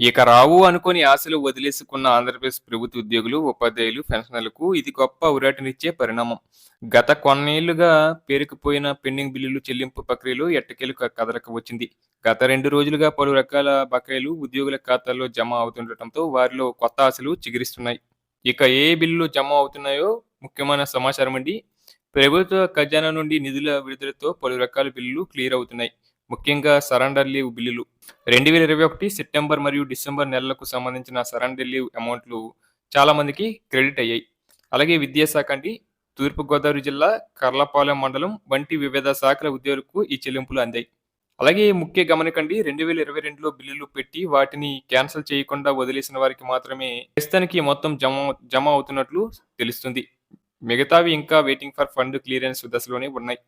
ఇక రావు అనుకుని ఆశలు వదిలేసుకున్న ఆంధ్రప్రదేశ్ ప్రభుత్వ ఉద్యోగులు ఉపాధ్యాయులు పెన్షనర్లకు ఇది గొప్ప ఉరాటనిచ్చే పరిణామం. గత కొన్నేళ్ళుగా పేరుకుపోయిన పెండింగ్ బిల్లులు చెల్లింపు ప్రక్రియలో ఎట్టకేలకు కదలక వచ్చింది. గత రెండు రోజులుగా పలు రకాల బకాయిలు ఉద్యోగుల ఖాతాల్లో జమ అవుతుండటంతో వారిలో కొత్త ఆశలు చిగురిస్తున్నాయి. ఇక ఏ బిల్లులు జమ అవుతున్నాయో ముఖ్యమైన సమాచారం అండి. ప్రభుత్వ ఖజానా నుండి నిధుల విడుదలతో పలు రకాల బిల్లులు క్లియర్ అవుతున్నాయి. ముఖ్యంగా సరెండర్ లీవ్ బిల్లులు. రెండు వేల ఇరవై ఒకటి సెప్టెంబర్ మరియు డిసెంబర్ నెలలకు సంబంధించిన సరెండర్ లీవ్ అమౌంట్లు చాలామందికి క్రెడిట్ అయ్యాయి. అలాగే విద్యాశాఖ అండి తూర్పుగోదావరి జిల్లా కర్లపాలెం మండలం వంటి వివిధ శాఖల ఉద్యోగులకు ఈ చెల్లింపులు అందాయి. అలాగే ముఖ్య గమనికండి రెండు వేల ఇరవై రెండులో బిల్లులు పెట్టి వాటిని క్యాన్సిల్ చేయకుండా వదిలేసిన వారికి మాత్రమే ప్రస్తుతానికి మొత్తం జమ జమ అవుతున్నట్లు తెలుస్తుంది. మిగతావి ఇంకా వెయిటింగ్ ఫర్ ఫండ్ క్లియరెన్స్ దశలోనే ఉన్నాయి.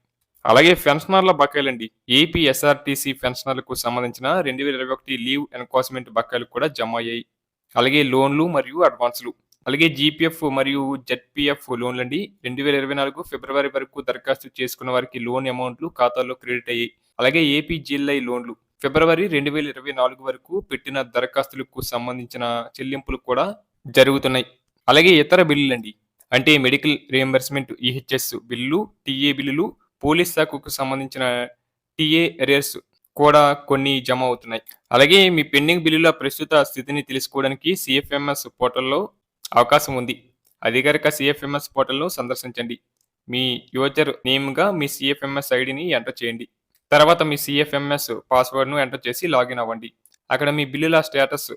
అలాగే పెన్షనర్ల బకాయిలండి ఏపీ ఎస్ఆర్టీసీ పెన్షనర్లకు సంబంధించిన రెండు వేల ఇరవై ఒకటి లీవ్ ఎన్కాస్మెంట్ బకాయిలు కూడా జమ అయ్యాయి. అలాగే లోన్లు మరియు అడ్వాన్సులు. అలాగే జీపీఎఫ్ మరియు జెడ్పీఎఫ్ లోన్లు అండి. రెండు వేల ఇరవై నాలుగు ఫిబ్రవరి వరకు దరఖాస్తు చేసుకున్న వారికి లోన్ అమౌంట్లు ఖాతాల్లో క్రెడిట్ అయ్యాయి. అలాగే ఏపీ జిఎల్ఐ లోన్లు. ఫిబ్రవరి రెండు వేల ఇరవై నాలుగు వరకు పెట్టిన దరఖాస్తులకు సంబంధించిన చెల్లింపులు కూడా జరుగుతున్నాయి. అలాగే ఇతర బిల్లులు అండి. అంటే medical reimbursement EHS bill TA బిల్లులు పోలీస్ శాఖకు సంబంధించిన టీఏ ఎరియర్స్ కూడా కొన్ని జమ అవుతున్నాయి. అలాగే మీ పెండింగ్ బిల్లుల ప్రస్తుత స్థితిని తెలుసుకోవడానికి సిఎఫ్ఎంఎస్ పోర్టల్లో అవకాశం ఉంది. అధికారిక సిఎఫ్ఎంఎస్ పోర్టల్ను సందర్శించండి. మీ యూజర్ నేమ్గా మీ సిఎఫ్ఎంఎస్ ఐడిని ఎంటర్ చేయండి. తర్వాత మీ సిఎఫ్ఎంఎస్ పాస్వర్డ్ను ఎంటర్ చేసి లాగిన్ అవ్వండి. అక్కడ మీ బిల్లుల స్టేటస్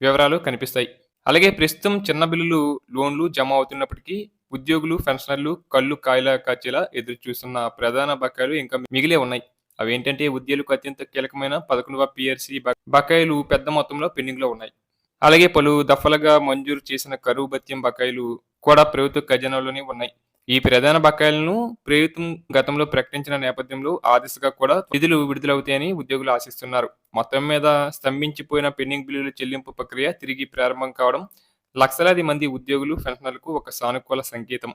వివరాలు కనిపిస్తాయి. అలాగే ప్రస్తుతం చిన్న బిల్లులు లోన్లు జమ అవుతున్నప్పటికీ ఉద్యోగులు పెన్షనర్లు కళ్ళు కాయల కాచేలా ఎదురు చూస్తున్న ప్రధాన బకాయిలు ఇంకా మిగిలే ఉన్నాయి. అవేంటంటే ఉద్యోగులకు అత్యంత కీలకమైన పదకొండవ పిఆర్సీ బకాయిలు పెద్ద మొత్తంలో పెండింగ్లో ఉన్నాయి. అలాగే పలు దఫలుగా మంజూరు చేసిన కరువు భత్యం బకాయిలు కూడా ప్రభుత్వ ఖజానాలోనే ఉన్నాయి. ఈ ప్రధాన బకాయిలను ప్రభుత్వం గతంలో ప్రకటించిన నేపథ్యంలో ఆ దిశగా కూడా నిధులు విడుదలవుతాయని ఉద్యోగులు ఆశిస్తున్నారు. మొత్తం మీద స్తంభించిపోయిన పెండింగ్ బిల్లుల చెల్లింపు ప్రక్రియ తిరిగి ప్రారంభం కావడం లక్షలాది మంది ఉద్యోగులు పెన్షనర్లకు ఒక సానుకూల సంకేతం.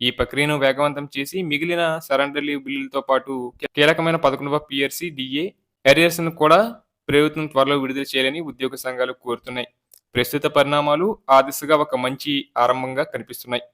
ఈ ప్రక్రియను వేగవంతం చేసి మిగిలిన సరెండర్ లీవ్ బిల్లులతో పాటు కీలకమైన పదకొండవ పిఆర్సి డిఏ ఎరియర్స్ను కూడా ప్రభుత్వం త్వరలో విడుదల చేయాలని ఉద్యోగ సంఘాలు కోరుతున్నాయి. ప్రస్తుత పరిణామాలు ఆ దిశగా ఒక మంచి ఆరంభంగా కనిపిస్తున్నాయి.